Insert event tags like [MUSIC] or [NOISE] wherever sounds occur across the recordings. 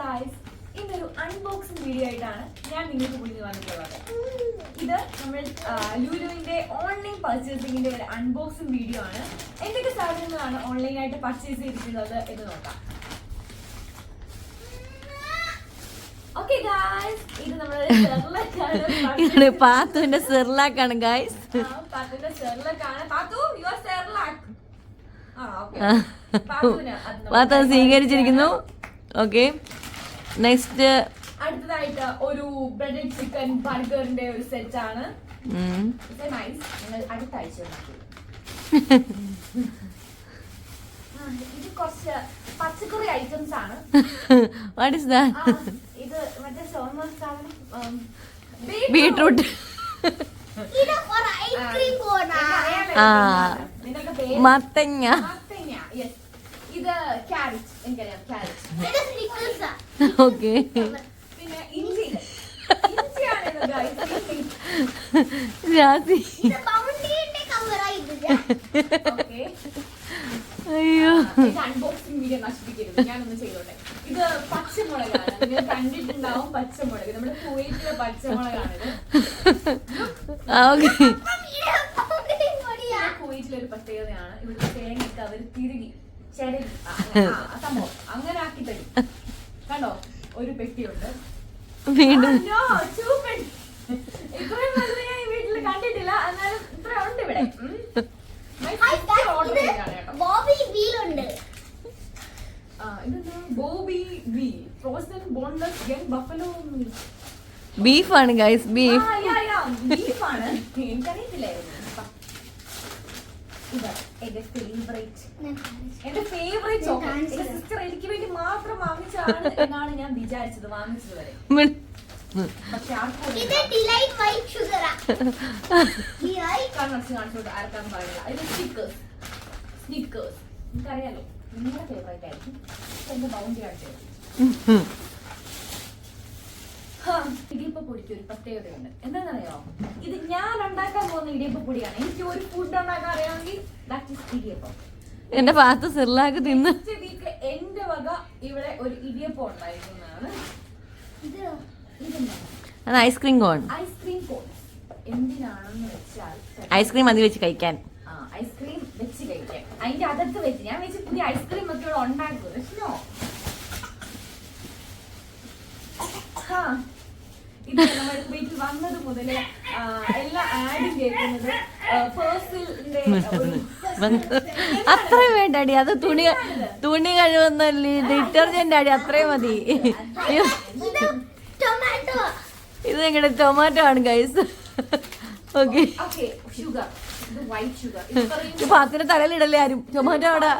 Guys ഇന്നൊരു unboxing video ആയിട്ടാണ് ഞാൻ നിങ്ങൾക്ക് മുന്നിൽ വന്നിട്ടുള്ളത്. ഇത് നമ്മൾ ലൂലുവിന്റെ ഓൺലൈൻ പർച്ചേസിംഗിന്റെ ഒരു അൺബോക്സിംഗ് വീഡിയോ ആണ്. എന്തൊക്കെ സാധനങ്ങളാണ് ഓൺലൈനായിട്ട് പർച്ചേസ് ചെയ്തിട്ടുള്ളത് എന്ന് നോക്കാം. ഓക്കെ ഗായ്സ് ഇത് നമ്മുടെ ഇങ്ങനെ പാത്തുവിന്റെ സെർലാക്കാണ് ഗായ്സ് പാത്തുവിന്റെ സെർലാക്കാണ്. Pathu your Cerelac. പാത്തു സ്വീകരിച്ചിരിക്കുന്നു. ഓക്കെ നെക്സ്റ്റ് അടുത്തതായിട്ട് ഒരു ബ്രെഡ് ചിക്കൻ ബർഗറിന്റെ ഒരു സെറ്റ് ആണ്. അടുത്ത ആഴ്ച ഇത് കുറച്ച് പച്ചക്കറി ഐറ്റംസ് ആണ്. വാട്ട് ഇസ് ആ, ദാറ്റ് ഇത് മറ്റേ ബീട്രൂട്ട്. ഇത് ഓക്കെ. [LAUGHS] രാത്രി. അയ്യോ. അൺബോക്സിംഗ് വീഡിയോ നശിപ്പിക്കരുത്. ഞാനൊന്ന് ചെയ്തോട്ടെ. ഇത് പച്ചമുളകാണ്. നിങ്ങൾ കണ്ടിട്ടുണ്ടാവും പച്ചമുളക്. നമ്മുടെ കുവൈറ്റിലെ പച്ചമുളകാണിത്. ഓക്കെ സംഭവം അങ്ങനെ ആക്കി തരും കണ്ടോ ഒരു പെട്ടിയുണ്ട് വീണ്ടും ഇത്രയും വലുത് ഞാൻ ഈ വീട്ടിൽ കണ്ടിട്ടില്ല. എന്നാലും ഇത്ര ഉണ്ട് ഇവിടെ. ബീഫാണ് ഗൈസ് ബീഫ് ബീഫാണ് എനിക്കറിയത്തില്ലായിരുന്നു. ഇത് എന്റെ ഫേവറേറ്റ് ചോക്ലേറ്റ് എന്റെ സിസ്റ്റർ എനിക്ക് വേണ്ടി മാത്രം വാങ്ങിച്ചതാണ് എന്നാണ് ഞാൻ വിചാരിച്ചത് വാങ്ങിച്ചത് വരെ. പക്ഷെ കാണിച്ചു കാണിച്ചോട്ട് ആർക്കാന്ന് എനിക്കറിയാലോ നിങ്ങളുടെ ഫേവറേറ്റ് ആയിരിക്കും. എന്റെ കാണിച്ചത് ഇടിയപ്പ പൊടിക്ക് ഒരു പ്രത്യേകതയുണ്ട്. എന്താണെന്നറിയോ? ഇത് ഞാൻ ഉണ്ടാക്കാൻ പോകുന്ന ഇടിയപ്പ പൊടിയാണ്. എനിക്ക് ഒരു ഫുഡ് ഉണ്ടാക്കാൻ അറിയാമെങ്കിൽ ദാറ്റ് ഇസ് ഇടിയപ്പം. എന്റെ ഭാഗത്ത് സിർലാക്ക് തിന്ന്. എന്റെ വക ഇവിടെ ഒരു ഇടിയപ്പം ഉണ്ടായിരിക്കുന്നതാണ്. അത് ഐസ്ക്രീം കോൺ ഐസ്ക്രീം കോൺ എന്തിനാണെന്ന് വെച്ചാൽ ഐസ്ക്രീം മതി വെച്ച് കഴിക്കാൻ. ആ ഐസ്ക്രീം വെച്ച് കഴിക്കാൻ. അതിന്റെ അകത്ത് വെച്ച് ഞാൻ വെച്ച് പുതിയ ഐസ്ക്രീം ഒക്കെ ഇവിടെ ഉണ്ടാക്കും പക്ഷോ ഇത് നമ്മൾ വീട്ടിൽ വന്നത് മുതൽ എല്ലാ ആഡും കേൾക്കുന്നത് പേഴ്സിൽ അത്രയും വേണ്ടടി അത് തുണി തുണി കഴുകുന്നല്ലേ? ഡിറ്റർജന്റ് അടി. അത്രയും മതി. ഇത് ഞങ്ങളുടെ ടൊമാറ്റോ ആണ് ഗൈസ് ഓക്കെ പാത്തിന് തലയിലിടല്ലേ ആരും? ടൊമാറ്റോ അവിടെ.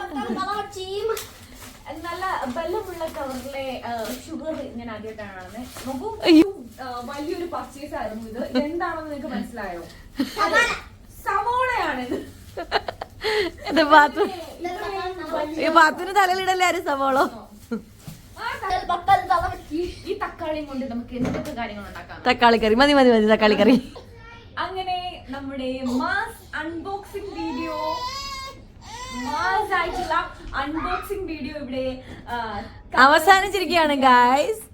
നല്ല ബലമുള്ള കവറിലെ ഷുഗർ ഞാൻ ആദ്യമായിട്ടാണ് നോക്കൂ വലിയൊരു പർച്ചേസ് ആയിരുന്നു ഇത്. ഇതെന്താണെന്ന് നിങ്ങൾക്ക് മനസ്സിലായോ? സവോളയാണ് ഇത് എന്റെ പാത്തു. ഈ പാത്തിന് തലയിലിടല്ലേ ആരും സവോളോ? ഈ- തക്കാളിയും കൊണ്ട് നമുക്ക് എന്തൊക്കെ കാര്യങ്ങൾ ഉണ്ടാക്കാം? തക്കാളി കറി. മതി മതി മതി തക്കാളി കറി. അങ്ങനെ നമ്മുടെ മാസ് അൺബോക്സിംഗ് വീഡിയോ മാസ് ആയിട്ടുള്ള അൺബോക്സിംഗ് വീഡിയോ ഇവിടെ അവസാനിച്ചിരിക്കുകയാണ് ഗായ്സ്